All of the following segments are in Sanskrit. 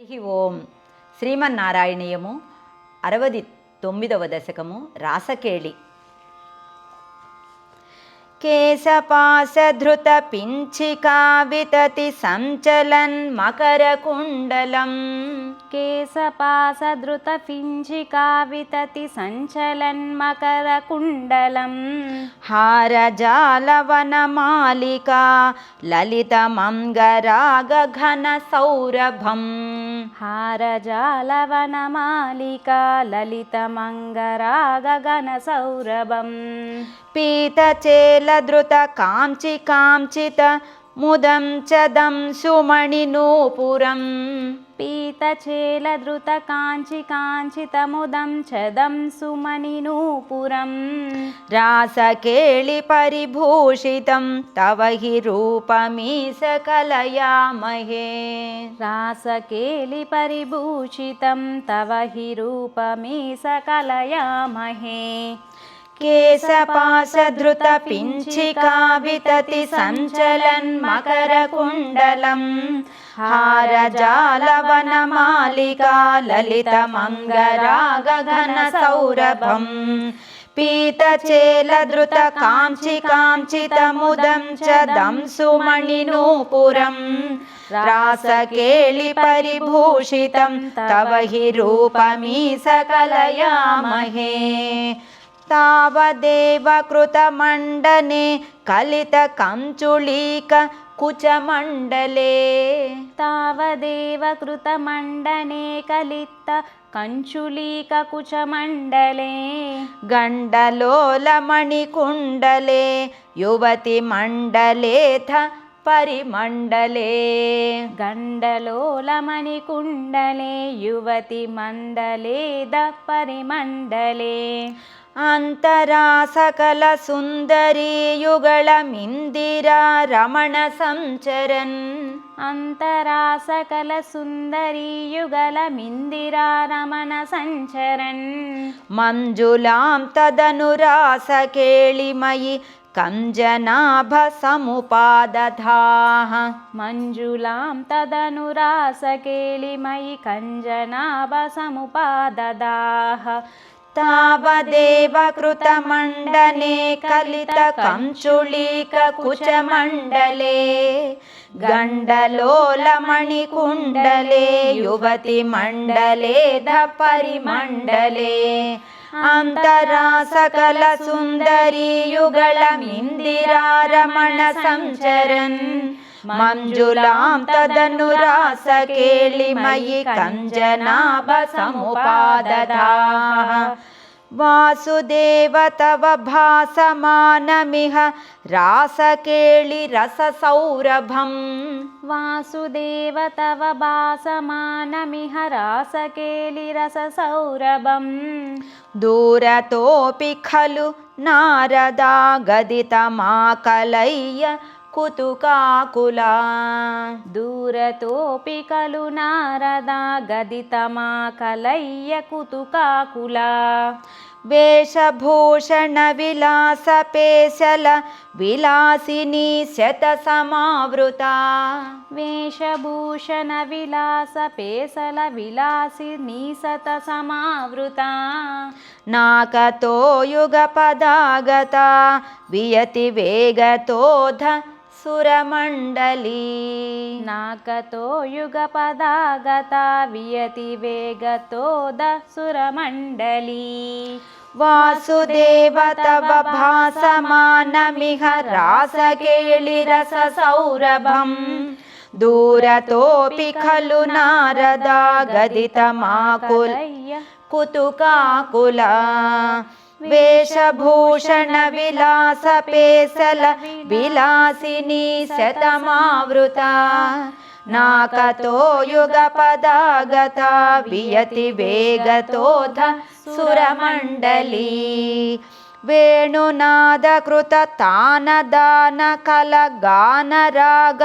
హరి ఓం. శ్రీమన్నారాయణీయము అరవది తొమ్మిదవ దశకము రాసకేళి. केशपाशधृतपिञ्छिका वितति सञ्चलन् मकरकुण्डलं केशपाशधृतपिञ्छिका वितति सञ्चलन् मकरकुण्डलम् हारजालवनमालिका ललितमङ्गरागघनसौरभम् हारजालवनमालिका ललितमङ्गरागघनसौरभम् पीतचेल ललितमङ्गरागगनसौरभम् पीतचेलधृतकाञ्चिकाञ्चित मुदं चदं सुमणिनूपुरम् पीतचेलधृतकाञ्चिकाञ्चितमुदं चदं सुमनिनूपुरम् रासकेळिपरिभूषितं तव हि रूपमीशकलयामहे रासकेलिपरिभूषितं तव हि रूपमे सकलयामहे केशपाशधृतपिञ्चिका वितति सञ्चलन्मकरकुण्डलम् हारजालवनमालिका ललितमङ्गरागघनसौरभम् पीतचेलधृतकाञ्चिकाञ्चितमुदं च दंसुमणिनूपुरम् रासकेळिपरिभूषितं तव हि रूपमीशकलयामहे तावदेव कृतमण्डने कलितकञ्चुलीक कुचमण्डले तावदेव कृतमण्डने कलित कञ्चुलीककुचमण्डले गण्डलोलमणिकुण्डले युवतिमण्डलेऽथ परिमण्डले गण्डलोलमणिकुण्डले युवतिमण्डले द परिमण्डले अन्तरा सकलसुन्दरी युगळमिन्दिरा रमणसञ्चरन् अन्तरा सकलसुन्दरी युगलमिन्दिरा रमणसञ्चरन् मञ्जुलां तदनुरासकेळिमयि कञ्जनाभसमुपादधाः मञ्जुलां तदनुरासकेलिमयि कञ्जनाभसमुपाददाः तावदेव कृतमण्डने कलितकञ्चुलीककुचमण्डले गण्डलोलमणिकुण्डले युवतिमण्डले धपरिमण्डले अन्तरा युगळमिन्दिरा रमणसञ्चरन् मञ्जुलां तदनुरासकेळिमयि कञ्जनाभसमुपादधाः। वासुदेव तव भासमानमिह रासकेळिरससौरभम् वासुदेव तव भासमानमिह रासकेलिरससौरभम् दूरतोऽपि खलु नारदा गदितमाकलय्य कुतुकाकुला दूरतोऽपि खलु नारदा गदितमाकलय्य कुतुकाकुला वेषभूषणविलासपेशल विलासिनी शतसमावृता वेषभूषणविलासपेसलविलासिनी सतसमावृता नाकतो युगपदागता वियति वेगतोध ಸುರಮಂಡಲಿ ನಾಕತೋಯುಗಪದಾಗತ ವಿಯತಿ ವೇಗತೋದ ಸುರಮಂಡಲಿ ವಾಸುದೇವ ತವ ಭಾಸಮಾನಮಿಹ ರಾಸ ಕೇಳಿ ರಸ ಸೌರಭಂ ದೂರತೋಪಿ ಖಲು ನಾರದ ಗದಿತ ಮಾಕುಲ ಕುತುಕಾಕುಲ वेषभूषणविलासपेसल विलासिनी शतमावृता। नाकतो युगपदागता वियति वेगतोध सुरमण्डली वेणुनादकृततानदानकलगानराग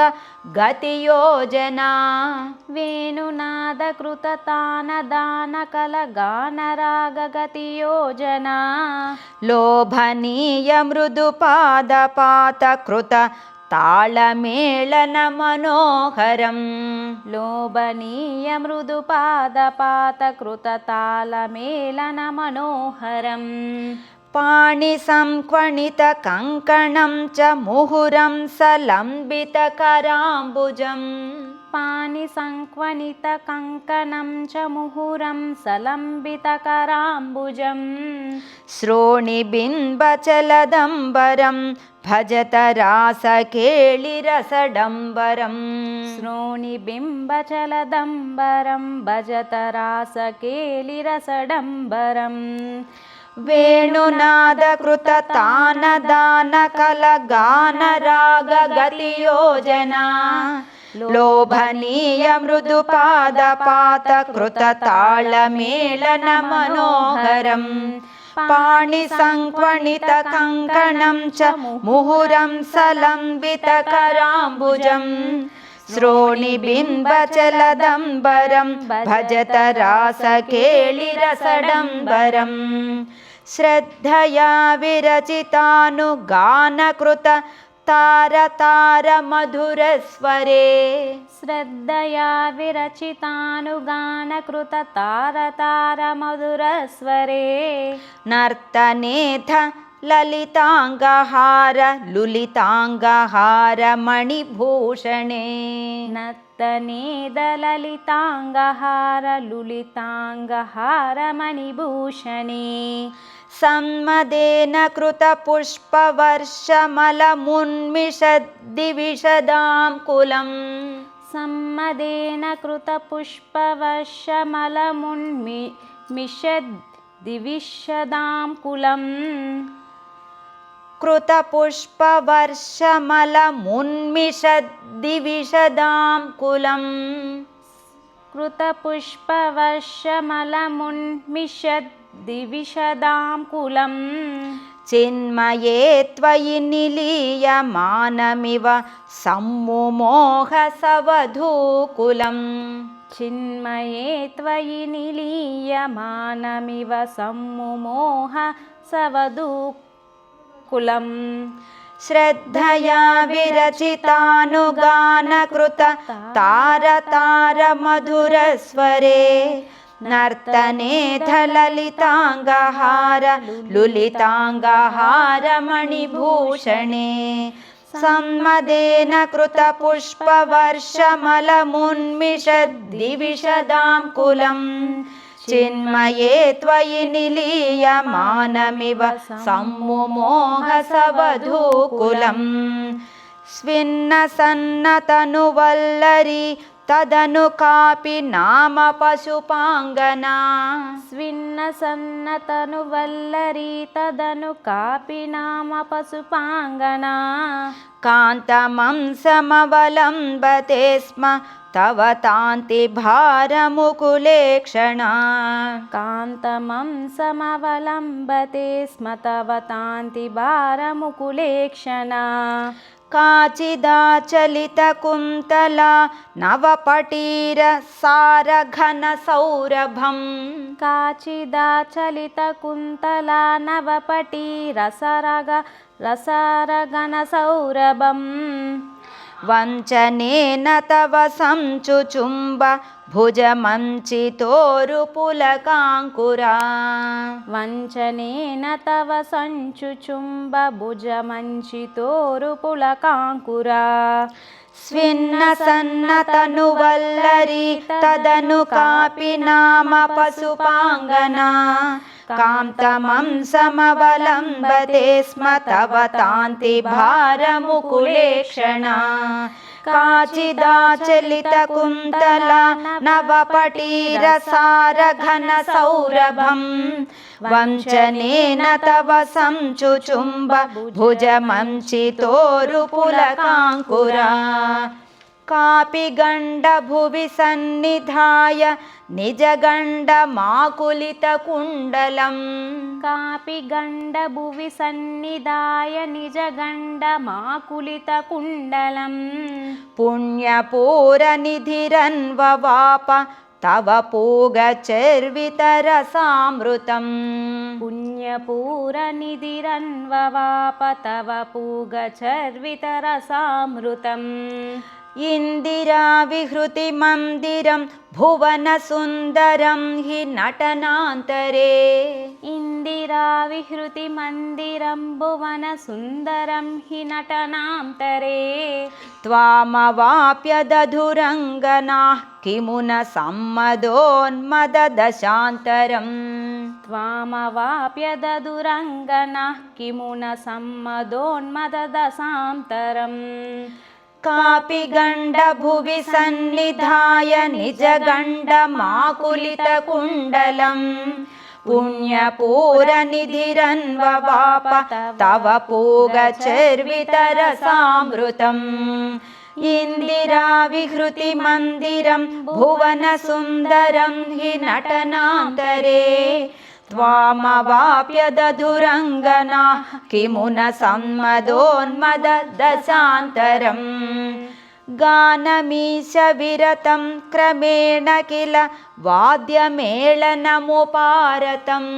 गतियोजना वेणुनादकृततानदानकलगानरागगतियोजना लोभनीय मृदुपादपातकृत ताळमेळनमनोहरम् लोभनीय मृदुपादपातकृततालमेलनमनोहरम् पाणिसङ्क्वणितकङ्कणं च मुहुरं सलम्बितकराम्बुजम्। पाणिसङ्क्वनितकङ्कणं च मुहुरं सलम्बितकराम्बुजम्। श्रोणिबिम्बचलदम्बरं भजत रासकेळिरसडम्बरम् श्रोणिबिम्बचलदम्बरं भजत रासकेलिरसडम्बरम् वेणुनादकृततानदानकलगानरागगतियोजना। लोभनीय मृदुपादपातकृतताळमेलनमनोहरम् पाणिसङ्क्वणितकङ्कणं च मुहुरं सलम्बितकराम्बुजम् श्रोणिबिम्बचलदम्बरं भजत रासकेळिरसडम्बरम् श्रद्धया विरचितानुगानकृत तारतारमधुरस्वरे श्रद्धया विरचितानुगानकृततारतारमधुरस्वरे नर्तनेथ ललिताङ्गहार लुलिताङ्गहार मणिभूषणे लुलिताङ्गहारमणिभूषणे सम्मदेन कृतपुष्पवर्षमलमुन्मिषद्दिविशदां कुलम्। सम्मदेन कृतपुष्पवर्षमलमुन्मि मिषद्दिविशदां कुलम् कृतपुष्पवर्षमलमुन्मिषद्दिविशदां कुलम्। कृतपुष्पवर्षमलमुन्मिषद्दिविशदां कुलम्। चिन्मये त्वयि निलीयमानमिव सम्मुमोहसवधूकुलम् चिन्मये त्वयि निलीयमानमिव सम्मुमोह सवधूकुलम् श्रद्धया विरचितानुगानकृत तारतारमधुरस्वरे। नर्तनेथ ललिताङ्गहार लुलिताङ्गहार मणिभूषणे सम्मदेन कृतपुष्पवर्षमलमुन्मिषद्दिविशदां कुलम् चिन्मये त्वयि निलीयमानमिव सम्मुमोहसवधूकुलम् स्विन्नसन्नतनुवल्लरी तदनु कापि नाम पशुपाङ्गना स्विन्नसन्नतनुवल्लरी तदनु कापि नाम पशुपाङ्गना कान्तमं समवलम्बते स्म तव तान्तिभारमुकुलेक्षणा कान्तमं समवलम्बते स्म तव तान्तिभारमुकुलेक्षणा काचिदाचलितकुन्तला नवपटीरसारघनसौरभम्। काचिदाचलितकुन्तला नवपटी रसरग रसरगणसौरभम् वञ्चनेन तव संचुचुम्ब भुजमञ्चितोरुपुलकाङ्कुरा वञ्चनेन तव सञ्चुचुम्बभुजमञ्चितोरुपुलकाङ्कुरा स्विन्नसन्नतनुवल्लरी तदनु कापि नाम पशुपाङ्गना कान्तमं समवलम्बते स्म तव तान्तिभारमुकुलेक्षणा काचिदाचलितकुन्तला नवपटीरसारघनसौरभम् वञ्चनेन तव संचुचुम्ब भुजमञ्चितोरुपुलकाङ्कुरा कापि गण्डभुवि सन्निधाय निजगण्डमाकुलितकुण्डलम्। कापि गण्डभुवि सन्निधाय निजगण्डमाकुलितकुण्डलम्। पुण्यपूरनिधिरन्ववाप तव पूगचर्वितरसामृतम्। पुण्यपूरनिधिरन्ववाप तव पूगचर्वितरसामृतम् इन्दिराविहृतिमन्दिरं भुवनसुन्दरं हि नटनान्तरे इन्दिराविहृतिमन्दिरं भुवनसुन्दरं हि नटनान्तरे त्वामवाप्य दधुरङ्गनाः किमु न सम्मदोन्मददशान्तरम् त्वामवाप्य ददुरङ्गनः किमु न सम्मदोन्मददशान्तरम् कापि गण्डभुवि सन्निधाय निजगण्डमाकुलितकुण्डलम्। पुण्यपूरनिधिरन्ववाप तव पूगचर्वितरसामृतम्। इन्दिराविहृतिमन्दिरं भुवनसुन्दरं हि नटनान्तरे त्वामवाप्य दधुरङ्गनाः किमु न सम्मदोन्मददशान्तरम्? गानमीशविरतं क्रमेण किल वाद्यमेलनमुपारतम्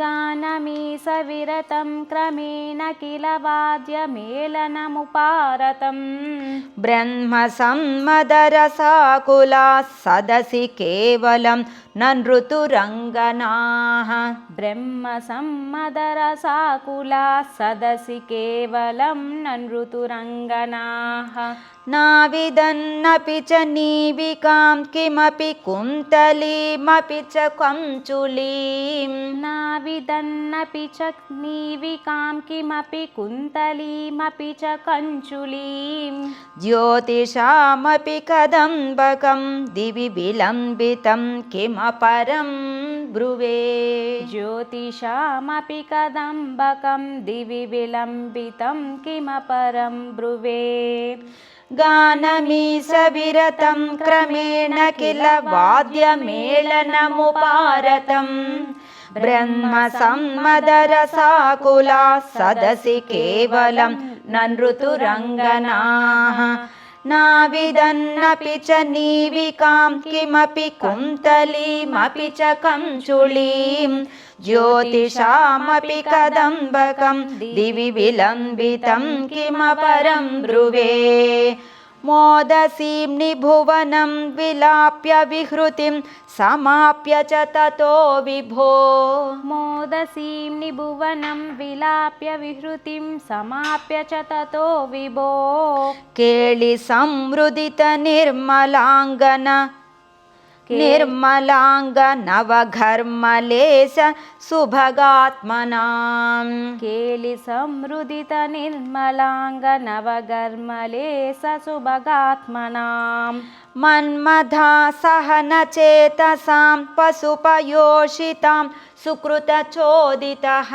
गानमीसविरतं क्रमेण किल वाद्यमेलनमुपारतम् ब्रह्मसन्मदरसाकुला सदसि केवलं न नृतुरङ्गनाः ब्रह्मसम्मदरसाकुला सदसि केवलं न नृतुरङ्गनाः नाविदन्नपि च नीविकां किमपि లీమపి చ కంచులీం. నావిదన్నపి చ నీవి కాంకిమపి కుంతలీమపి చ కంచులీం. జ్యోతిషామపి కదంబకం దివి విలంబితం కిమపరం బ్రువే. జ్యోతిషామపి కదంబకం దివి విలంబితం కిమపరం బ్రువే. गानमीसविरतं क्रमेण किल वाद्यमेलनमुपारतम् ब्रह्मसम्मदरसाकुला सदसि केवलं न नृतुरङ्गनाः नाविदन्नपि च नीविकां किमपि कुन्तलीमपि च कञ्चुलीं ज्योतिषामपि कदम्बकं दिवि विलम्बितं किमपरं ब्रुवे मोदसीं निभुवनं विलाप्य विहृतिं समाप्य च ततो विभो। मोदसीं निभुवनं विलाप्य विहृतिं समाप्य च ततो विभो। केळि संवृदितनिर्मलाङ्गन निर्मलाङ्गनवघर्मलेश सुभगात्मनाम्। केलिसंवृदितनिर्मलाङ्गनवगर्मले स सुभगात्मनाम्। मन्मधा सहनचेतसां पशुपयोषितां सुकृतचोदितः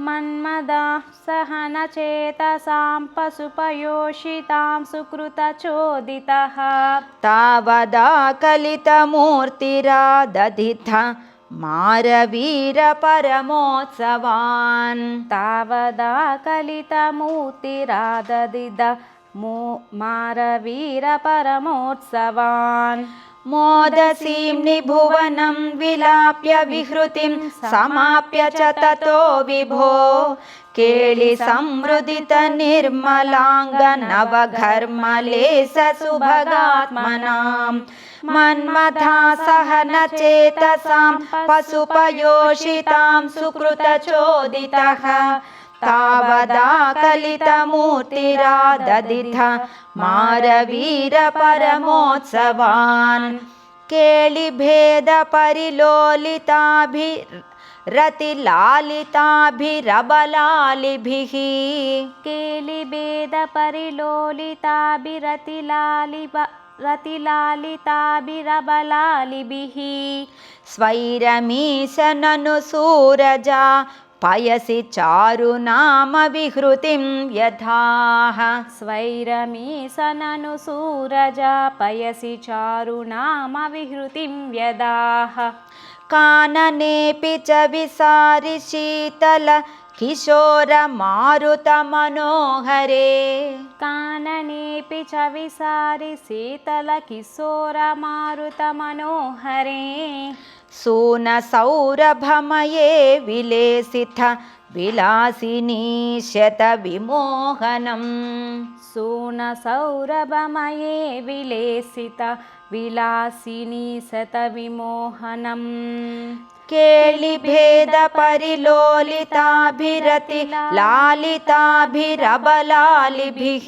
मन्मदा सहनचेतसां पशुपयोषितां सुकृतचोदितः। तावदा कलितमूर्तिरादधिथ मारवीरपरमोत्सवान्। तावदा कलितमूर्तिराददिद मो मारवीरपरमोत्सवान् मोदसीं निभुवनं विलाप्य विहृतिं समाप्य च ततो विभो। केळि संवृदितनिर्मलाङ्गनवघर्मलेश सुभगात्मनाम् मन्मथा सहनचेतसां पशुपयोषितां सुकृतचोदितः तावदा कलितमूर्तिराददिथ मारवीरपरमोत्सवान् केळिभेदपरिलोलिताभि रतिलालिताभिरबलालिभिः केलिभेदपरिलोलिताभिरतिलालिब रतिलालिताभिरबलालिभिः। स्वैरमीश ननु सूरजा पयसि चारुनामविहृतिं यथाः। स्वैरमीसननु सूरजा पयसि चारुनामविहृतिं व्यदाः काननेऽपि च विसारि शीतल किशोरमारुतमनोहरे काननेऽपि च विसारि शीतलकिशोरमारुतमनोहरे सूनसौरभमये विलेसित विलासिनी शतविमोहनम् सूनसौरभमये विलेसित विलासिनी सतविमोहनम् केलिभेदपरिलोलिताभिरति लालिताभिरबलालिभिः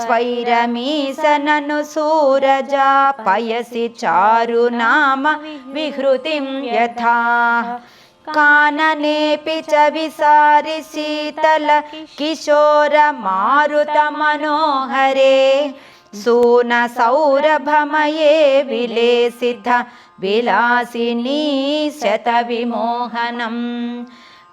स्वैरमीसननु सूरजा पयसि चारु नाम विहृतिं यथा। काननेऽपि च विसारि शीतल किशोरमारुतमनोहरे। सूनसौरभमये विलेसित विलासिनी शतविमोहनम्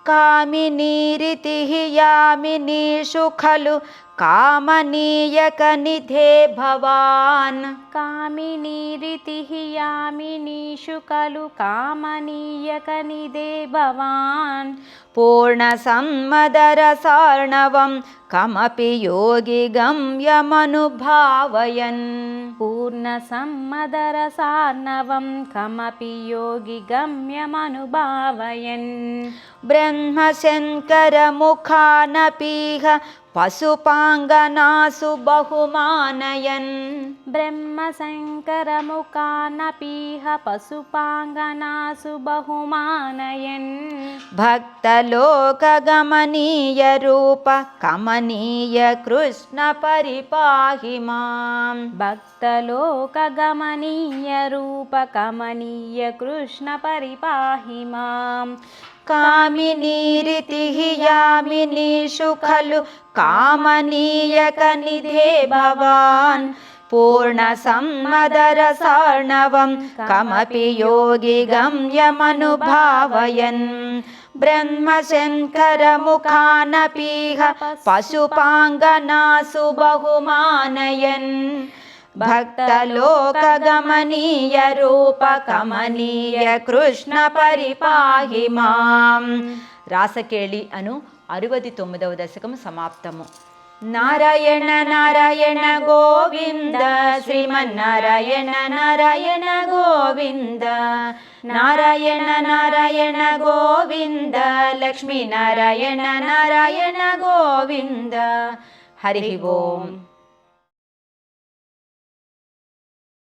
कामिनीरितिः यामिनीषु खलु कामनीयकनिधे भवान्। कामिनीरितिः यामिनीषु खलु कामनीयकनिदे भवान्। पूर्णसम्मदरसार्णवं कमपि योगि गम्यमनुभावयन्। पूर्णसम्मदरसार्णवं कमपि योगि गम्यमनुभावयन्। ब्रह्मशङ्करमुखानपीह पशुपाङ्गनासु बहुमानयन्। ब्रह्मशङ्करमुखानपीह पशुपाङ्गनासु बहुमानयन्। भक्तलोकगमनीयरूप कमनीय कृष्ण परिपाहि माम्। भक्तलोकगमनीयरूपकमनीय कृष्ण परिपाहि माम् कामिनीरितिः यामिनीषु खलु कामनीयकनिधे भवान्। पूर्णसम्मदरसार्णवं कमपि योगि गम्यमनुभावयन् ब्रह्मशङ्करमुखानपीह पशुपाङ्गनासु बहुमानयन् ಭಕ್ತಲೋಕಗಮನೀಯ ಕೃಷ್ಣ పరిపాహి మాం రాసకేళి అను అరవది తొమ్మిదవ దశకం సమాప్తము నారాయణ నారాయణ గోవింద శ్రీమన్నారాయణ నారాయణ గోవింద నారాయణ నారాయణ గోవింద లక్ష్మీ నారాయణ నారాయణ గోవింద హరి ఓం